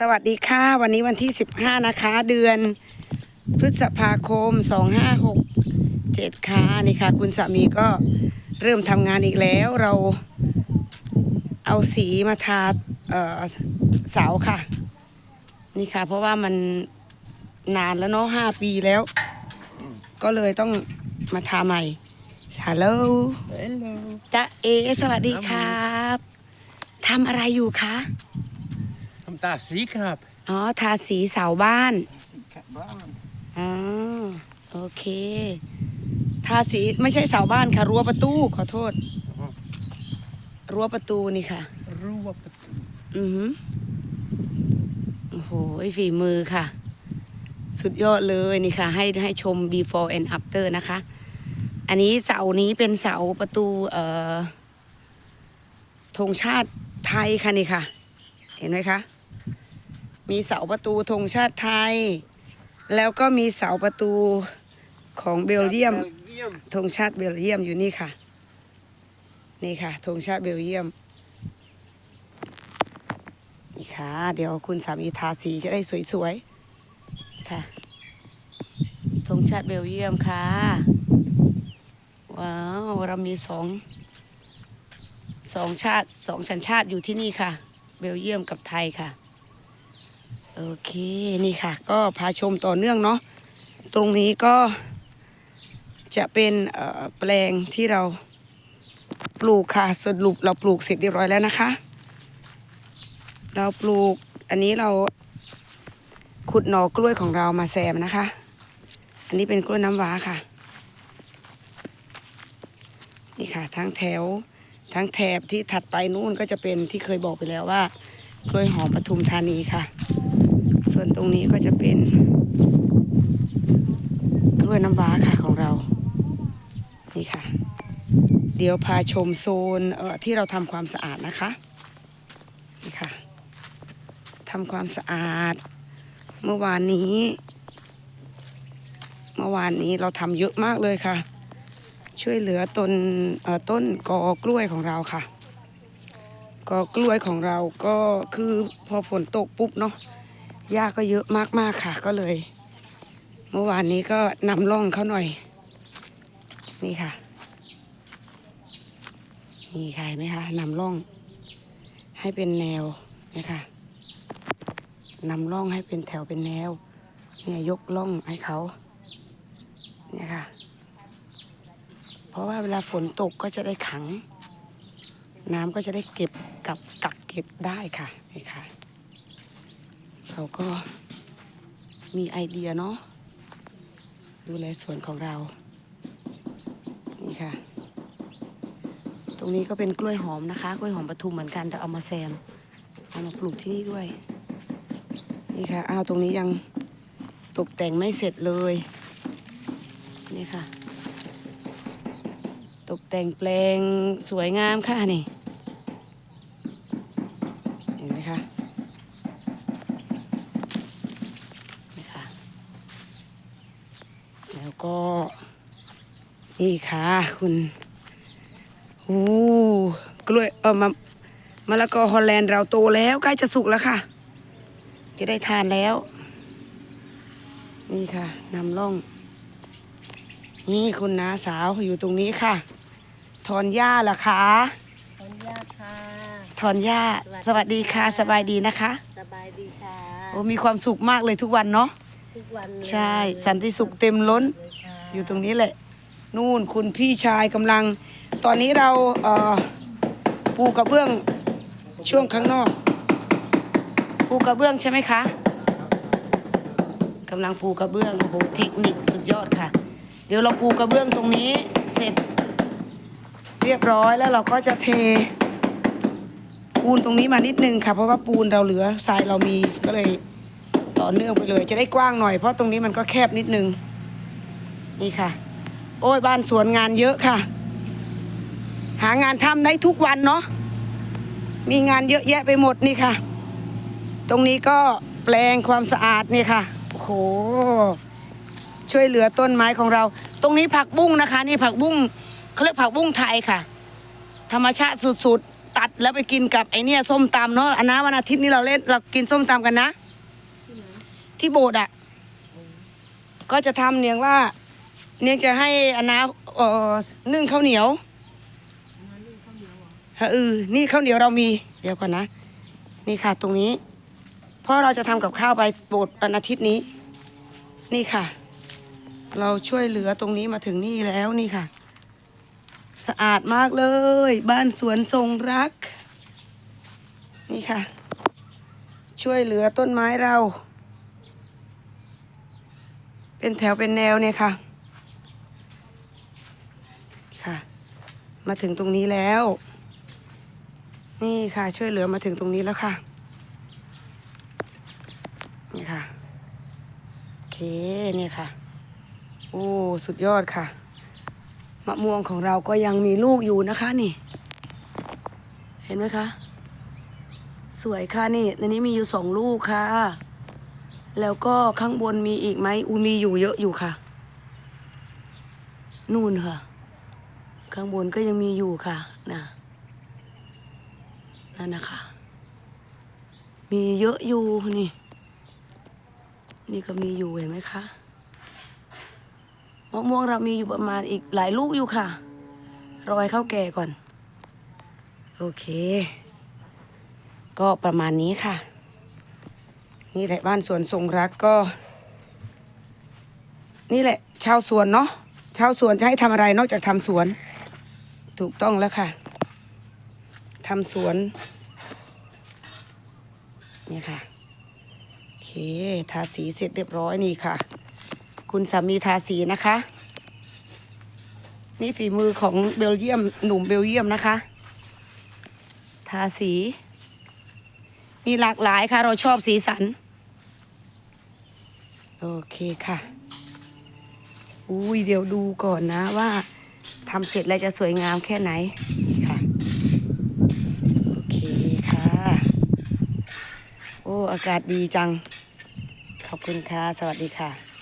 สวัสดีค่ะ วันนี้วันที่ 15 นะคะ เดือนพฤษภาคม 2567 ค่ะนี่ค่ะ คุณสามีก็เริ่มทำงานอีกแล้วเราเอาสีมาทาเอ่อเสาค่ะ นี่ค่ะ เพราะว่ามันนานแล้วเนาะ5ปีแล้ว ก็เลยต้องมาทาใหม่ฮัลโหล Hello. จ๊ะเอ สวัสดีครับทำอะไรอยู่คะ Om daar zie ik knap. อ๋อทาสีเสาบ้านอ๋อโอเค ทาสีไม่ใช่เสาบ้านค่ะ รั้วประตูขอโทษ รั้วประตูนี่ค่ะ Roe op het. อือหือโอ้โหฝีมือค่ะ สุดยอดเลยนี่ค่ะ ให้ให้ชม before and after นะคะ อันนี้เสานี้เป็นเสาประตูเอ่อธงชาติไทยค่ะนี่ค่ะ เห็นไหมคะ มีเสาประตูธงชาติไทย แล้วก็มีเสาประตูของเบลเยียมธงชาติเบลเยียมอยู่นี่ค่ะ นี่ค่ะธงชาติเบลเยียมนี่ค่ะ เดี๋ยวคุณสามีทาสีจะได้สวยๆค่ะธงชาติเบลเยียมค่ะ ว้าวเรามีสองสองชาติสองสัญชาติอยู่ที่นี่ค่ะ เบลเยียมกับไทยค่ะ โอเคนี่ค่ะ ก็พาชมต่อเนื่องเนาะตรงนี้ก็จะเป็นแปลงที่เราปลูกค่ะสรุปเราปลูกเสร็จเรียบร้อยแล้วนะคะ เราปลูกอันนี้เราขุดหน่อกล้วยของเรามาแซมนะคะ อันนี้เป็นกล้วยน้ำว้าค่ะ นี่ค่ะทั้งแถวทั้งแถบที่ถัดไปนู่นก็จะเป็นที่เคยบอกไปแล้วว่า กล้วยหอมปทุมธานีค่ะ ส่วนตรงนี้ก็จะเป็นกล้วยน้ำว้าค่ะของเรา นี่ค่ะ เดี๋ยวพาชมโซนที่เราทำความสะอาดนะคะ นี่ค่ะทำความสะอาด เมื่อวานนี้ เมื่อวานนี้เราทำเยอะมากเลยค่ะ ช่วยเหลือต้นต้นกอกล้วยของเราค่ะกอกล้วยของเราก็คือพอฝนตกปุ๊บเนาะ หญ้าก็เยอะมากๆค่ะ ก็เลย เมื่อวานนี้ก็นำร่องเขาหน่อย นี่ค่ะ นี่ค่ะเห็นไหมคะนำร่อง ให้เป็นแนวนะคะนำร่องให้เป็นแถวเป็นแนว เนี่ยยกร่องให้เขา เนี่ยค่ะ เพราะว่าเวลาฝนตกก็จะได้ขัง น้ำก็จะได้เก็บกับกักเก็บได้ค่ะนี่ค่ะ เราก็มีไอเดียเนาะดูแลสวนของเรา นี่ค่ะ ตรงนี้ก็เป็นกล้วยหอมนะคะ กล้วยหอมปทุมเหมือนกันแต่เอามาแซม เอามาปลูกที่นี่ด้วย นี่ค่ะอ้าวตรงนี้ยังตกแต่งไม่เสร็จเลย นี่ค่ะ ตกแต่งแปลงสวยงามค่ะนี่ เห็นไหมคะ นี่ค่ะ แล้วก็ นี่ค่ะ คุณโอ้กล้วยเออมามะละกอฮอลแลนด์เราโตแล้วใกล้จะสุกแล้วค่ะ จะได้ทานแล้ว นี่ค่ะนำร่อง นี่คุณน้าสาวอยู่ตรงนี้ค่ะ ถอนหญ้าล่ะคะขออนุญาตค่ะถอนหญ้าสวัสดีค่ะ สบายดีนะคะ สบายดีค่ะโอ้มีความสุขมากเลยทุกวันเนาะทุกวันเลยใช่ สันติสุขเต็มล้นเลยค่ะอยู่ตรงนี้แหละ นู่นคุณพี่ชายกำลัง ตอนนี้เราเอ่อปูกระเบื้องช่วงข้างนอก ปูกระเบื้องใช่ไหมคะกำลังปูกระเบื้องโอ้โหเทคนิคสุดยอดค่ะ เดี๋ยวเราปูกระเบื้องตรงนี้เสร็จ เรียบร้อยแล้วเราก็จะเท ปูนตรงนี้มานิดนึงค่ะ เพราะว่าปูนเราเหลือทรายเรามีก็เลยต่อเนื่องไปเลย จะได้กว้างหน่อยเพราะตรงนี้มันก็แคบนิดนึง นี่ค่ะ โอ้ยบ้านสวนงานเยอะค่ะ หางานทำได้ทุกวันเนาะมีงานเยอะแยะไปหมดนี่ค่ะ ตรงนี้ก็แปลงความสะอาดนี่ค่ะโอ้โหช่วยเหลือต้นไม้ของเรา ตรงนี้ผักบุ้งนะคะ นี่ผักบุ้งเขาเรียกผักบุ้งไทยค่ะ ธรรมชาติสุดๆ ตัดแล้วไปกินกับไอเนี่ยส้มตำเนาะอันนะวันอาทิตย์นี้เราเล่นเรากินส้มตำกันนะ ที่โบสถ์อะ ก็จะทำเนียงว่า เนี่ยจะให้อนนะเอ่อนึ่งข้าวเหนียวฮะเออนี่ข้าวเหนียวเรามี เดี๋ยวก่อนนะ นี่ค่ะตรงนี้ เพราะเราจะทำกับข้าวไปโบสถ์วันอาทิตย์นี้ นี่ค่ะ เราช่วยเหลือตรงนี้มาถึงนี่แล้วนี่ค่ะ สะอาดมากเลย บ้านสวนทรงรัก นี่ค่ะ ช่วยเหลือต้นไม้เรา เป็นแถวเป็นแนวเนี่ยค่ะ มาถึงตรงนี้แล้ว นี่ค่ะ ช่วยเหลือมาถึงตรงนี้แล้วค่ะ นี่ค่ะ โอเค นี่ค่ะ โอ้ สุดยอดค่ะ มะม่วงของเราก็ยังมีลูกอยู่นะคะนี่ เห็นไหมคะ สวยค่ะนี่ในนี้มีอยู่สองลูกค่ะ แล้วก็ข้างบนมีอีกไหมอูมีอยู่เยอะอยู่ค่ะ นู่นค่ะ ข้างบนก็ยังมีอยู่ค่ะนะนั่นนะคะ มีเยอะอยู่นี่ นี่ก็มีอยู่เห็นไหมคะมะม่วงเรามีอยู่ประมาณอีกหลายลูกอยู่ค่ะรอให้เข้าแก่ก่อน โอเค ก็ประมาณนี้ค่ะ นี่แหละบ้านสวนทรงรักก็ นี่แหละ ชาวสวนเนาะชาวสวนจะให้ทำอะไรนอกจากทำสวน ถูกต้องแล้วค่ะทำสวนนี่ค่ะโอเคทาสีเสร็จเรียบร้อยนี่ค่ะ คุณสามีทาสีนะคะ นี่ฝีมือของเบลเยียมหนุ่มเบลเยียมนะคะ ทาสี มีหลากหลายค่ะ เราชอบสีสัน โอเคค่ะ อุ้ยเดี๋ยวดูก่อนนะว่า ทำเสร็จแล้วจะสวยงามแค่ไหนนี่ค่ะโอเคค่ะ โอ้ อากาศดีจัง ขอบคุณค่ะ สวัสดีค่ะ